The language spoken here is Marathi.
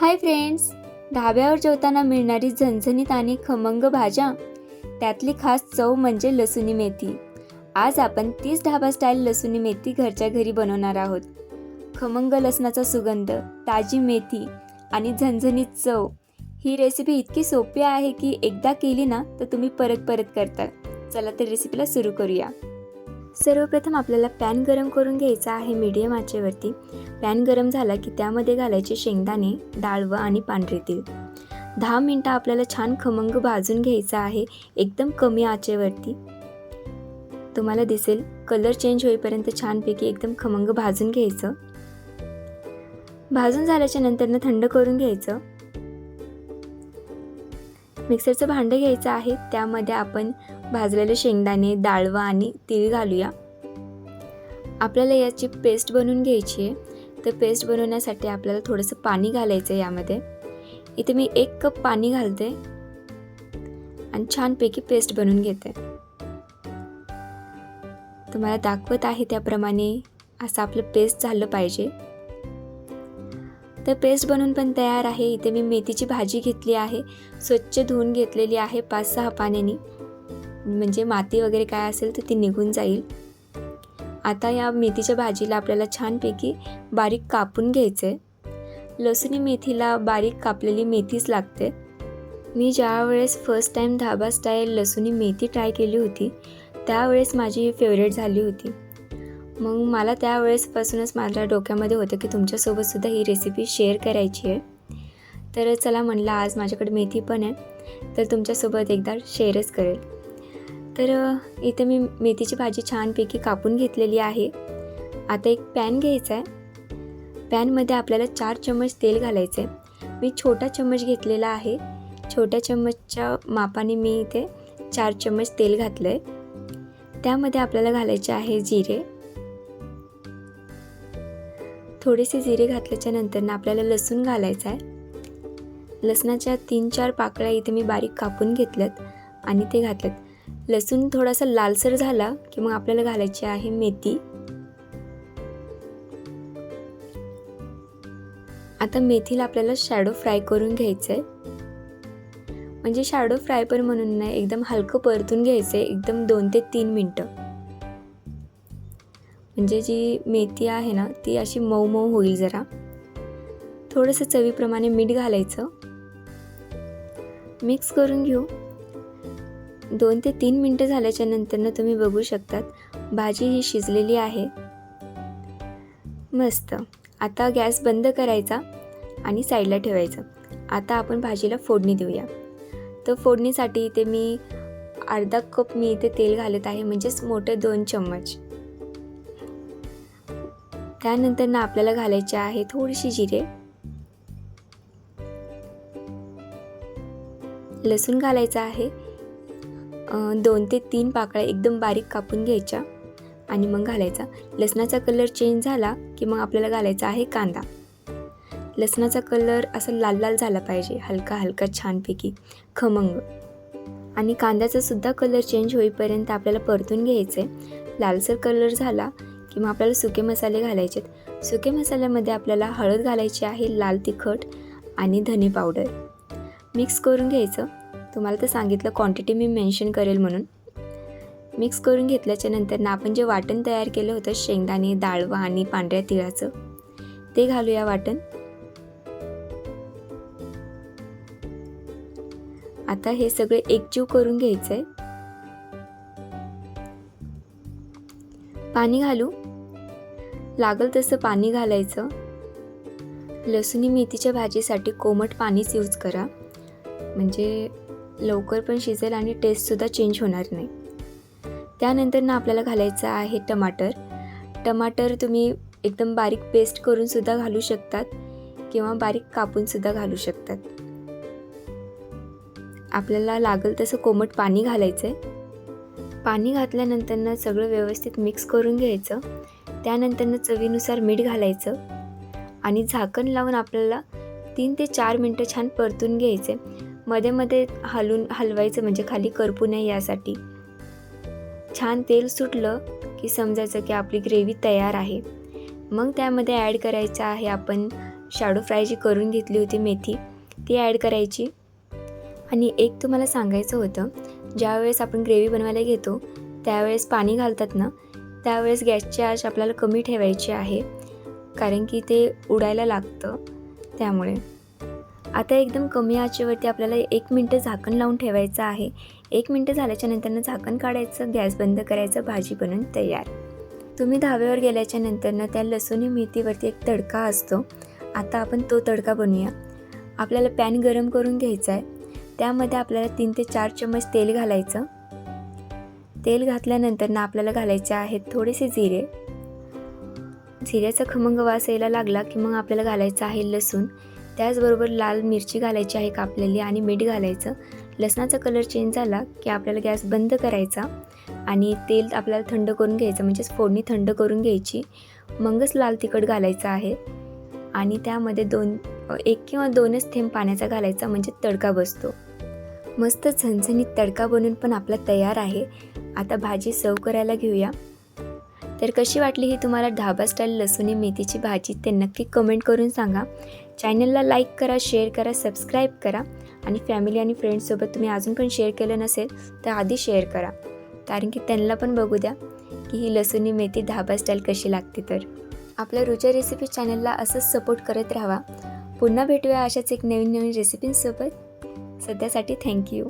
हाय फ्रेंड्स ढाब्यावर जेवताना मिळणारी झणझणीत आणि खमंग भाज्या त्यातली खास चव म्हणजे लसुणी मेथी. आज आपण तीच ढाबा स्टाईल लसुणी मेथी घरच्या घरी बनवणार आहोत. खमंग लसणाचा सुगंध ताजी मेथी आणि झणझणीत चव ही रेसिपी इतकी सोपी आहे की एकदा केली ना तर तुम्ही परत परत करता. चला तर रेसिपीला सुरू करूया. सर्वप्रथम आपल्याला पॅन गरम करून घ्यायचा आहे मीडियम आचेवरती. पॅन गरम झाला की त्यामध्ये घालायचे शेंगदाणे डाळवं आणि पांढरे तीळ दहा मिनटं आपल्याला छान खमंग भाजून घ्यायचं आहे एकदम कमी आचेवरती. तुम्हाला दिसेल कलर चेंज होईपर्यंत छानपैकी एकदम खमंग भाजून घ्यायचं. भाजून झाल्याच्या नंतरनं थंड करून घ्यायचं. मिक्सरचं भांडं घ्यायचं आहे त्यामध्ये आपण भाजलेले शेंगदाणे डाळवा आणि तीळ घालूया. आपल्याला याची पेस्ट बनवून घ्यायची आहे. तर पेस्ट बनवण्यासाठी आपल्याला थोडंसं पाणी घालायचं आहे यामध्ये. इथे मी एक कप पाणी घालते आणि छानपैकी पेस्ट बनवून घेते. तुम्हाला दाखवत आहे त्याप्रमाणे असं आपलं पेस्ट झालं पाहिजे. तर पेस्ट बनवून पण तयार आहे. इथे मी मेथीची भाजी घेतली आहे. स्वच्छ धुवून घेतलेली आहे पाच सहा पाण्याने. म्हणजे माती वगैरे काय असेल तर ती निघून जाईल. आता या मेथीच्या भाजीला आपल्याला छानपैकी बारीक कापून घ्यायचं आहे लसुणी मेथीला बारीक कापलेली मेथीच लागते. मी ज्यावेळेस फर्स्ट टाईम धाबा स्टाईल लसुणी मेथी ट्राय केली होती त्यावेळेस माझी फेवरेट झाली होती. मग मला त्यावेळेसपासूनच माझ्या डोक्यामध्ये होतं की तुमच्यासोबतसुद्धा ही रेसिपी शेअर करायची आहे. तर चला म्हणलं आज माझ्याकडे मेथी पण आहे तर तुमच्यासोबत एकदा शेअरच करेल. तर इथे मी मेथीची भाजी छानपैकी कापून घेतलेली आहे. आता एक पॅन घ्यायचा आहे. पॅनमध्ये आपल्याला चार चम्मच तेल घालायचं आहे मी छोटा चम्मच घेतलेला आहे. छोट्या चम्मचच्या मापाने मी इथे चार चम्मच तेल घातलं आहे त्यामध्ये आपल्याला घालायचे आहे जिरे. थोडेसे जिरे घातल्याच्या नंतर आपल्याला लसूण घालायचा आहे. लसणाच्या तीन चार पाकळ्या इथे मी बारीक कापून घेतल्यात आणि ते घातल्यात. लसूण थोडासा लालसर झाला की मग आपल्याला घालायची आहे मेथी. आता मेथीला आपल्याला शॅडो फ्राय करून घ्यायचं आहे म्हणजे शॅडो फ्राय पण म्हणून नाही एकदम हलकं परतून घ्यायचं आहे एकदम दोन ते तीन मिनटं. म्हणजे जी मेथी आहे ना ती अशी मऊ मऊ होईल जरा. थोडंसं चवीप्रमाणे मीठ घालायचं. मिक्स करून घेऊ. दोन ते तीन मिनटं झाल्याच्या नंतरनं तुम्ही बघू शकतात भाजी ही शिजलेली आहे. मस्त. आता गॅस बंद करायचा आणि साईडला ठेवायचं. आता आपण भाजीला फोडणी देऊया. तर फोडणीसाठी इथे मी अर्धा कप मी इथे तेल घालत आहे म्हणजेच मोठे दोन चम्मच. त्यानंतर ना आपल्याला घालायचे आहे थोडीशी जिरे. लसूण घालायचा आहे. दोन ते तीन पाकळ्या एकदम बारीक कापून घ्यायच्या आणि मग घालायचा. लसणाचा कलर चेंज झाला की मग आपल्याला घालायचा आहे कांदा. लसणाचा कलर असा लाल लाल झाला पाहिजे हलका हलका छानपैकी खमंग. आणि कांद्याचा सुद्धा कलर चेंज होईपर्यंत आपल्याला परतून घ्यायचं आहे लालसर कलर झाला की मग आपल्याला सुके मसाले घालायचे आहेत सुके मसाल्यामध्ये आपल्याला हळद घालायची आहे लाल तिखट आणि धने पावडर. मिक्स करून घ्यायचं. तुम्हाला तर सांगितलं क्वांटिटी मी मेन्शन करेल म्हणून. मिक्स करून घेतल्याच्या नंतर ना आपण जे वाटण तयार केलं होतं शेंगदाणे डाळवा आणि पांढऱ्या तिळाचं ते घालूया वाटण. आता हे सगळे एकजीव करून घ्यायचं आहे पाणी घालू? लागल तसं पाणी घालायचं. लसुणी मेथीच्या भाजीसाठी कोमट पाणीच यूज करा. म्हणजे लवकर पण शिजेल आणि टेस्टसुद्धा चेंज होणार नाही. त्यानंतर ना आपल्याला घालायचं आहे टमाटर. टमाटर तुम्ही एकदम बारीक पेस्ट करूनसुद्धा घालू शकतात किंवा बारीक कापूनसुद्धा घालू शकतात. आपल्याला लागल तसं कोमट पाणी घालायचं आहे पाणी घातल्यानंतरनं सगळं व्यवस्थित मिक्स करून घ्यायचं. त्यानंतरनं चवीनुसार मीठ घालायचं. आणि झाकण लावून आपल्याला तीन ते चार मिनटं छान परतून घ्यायचे. मध्ये मध्ये हलून हलवायचं म्हणजे खाली करपू नये यासाठी. छान तेल सुटलं की समजायचं की आपली ग्रेव्ही तयार आहे. मग त्यामध्ये ॲड करायचं आहे आपण शाडो फ्राय जी करून घेतली होती मेथी ती ॲड करायची. आणि एक तुम्हाला सांगायचं होतं ज्यावेळेस आपण ग्रेव्ही बनवायला घेतो त्यावेळेस पाणी घालतात ना त्यावेळेस गॅसची आश आपल्याला कमी ठेवायची आहे कारण की ते उडायला लागतं त्यामुळे. आता एकदम कमी आचेवरती आपल्याला एक मिनटं झाकण लावून ठेवायचं आहे. एक मिनटं झाल्याच्या नंतरनं झाकण काढायचं गॅस बंद करायचं भाजी बनवून तयार. तुम्ही धाब्यावर गेल्याच्या नंतरनं त्या लसूणी मेथीवरती एक तडका असतो. आता आपण तो तडका बनवूया. आपल्याला पॅन गरम करून घ्यायचा आहे. त्यामध्ये आपल्याला तीन ते चार चम्मच तेल घालायचं. तेल घातल्यानंतर ना आपल्याला घालायचे आहेत थोडेसे जिरे. जिऱ्याचा खमंग वास यायला लागला की मग आपल्याला घालायचं आहे लसूण. त्याचबरोबर लाल मिरची घालायची आहे कापलेली आणि मीठ घालायचं. लसणाचा कलर चेंज झाला की आपल्याला गॅस बंद करायचा आणि तेल आपल्याला थंड करून घ्यायचं म्हणजेच फोडणी थंड करून घ्यायची. मगच लाल तिखट घालायचं आहे आणि त्यामध्ये दोन एक किंवा दोनच थेंब पाण्याचा घालायचा म्हणजे तडका बसतो. मस्त झणझणीत तडका बनवून पण आपला तयार आहे. आता भाजी सर्व करायला घेऊया. तर कशी वाटली ही तुम्हाला ढाबा स्टाईल लसूणी मेथीची भाजी ते नक्की कमेंट करून सांगा. चॅनलला लाईक करा शेअर करा सबस्क्राईब करा आणि फॅमिली आणि फ्रेंड्ससोबत तुम्ही अजून पण शेअर केलं नसेल तर आधी शेअर करा. कारण की त्यांना पण बघू द्या की ही लसूणी मेथी ढाबा स्टाईल कशी लागते तर. आपल्या रुचा रेसिपी चॅनलला असंच सपोर्ट करत राहा पुन्हा भेटूया अशाच एक नवीन नवीन रेसिपींसोबत सध्यासाठी थँक्यू.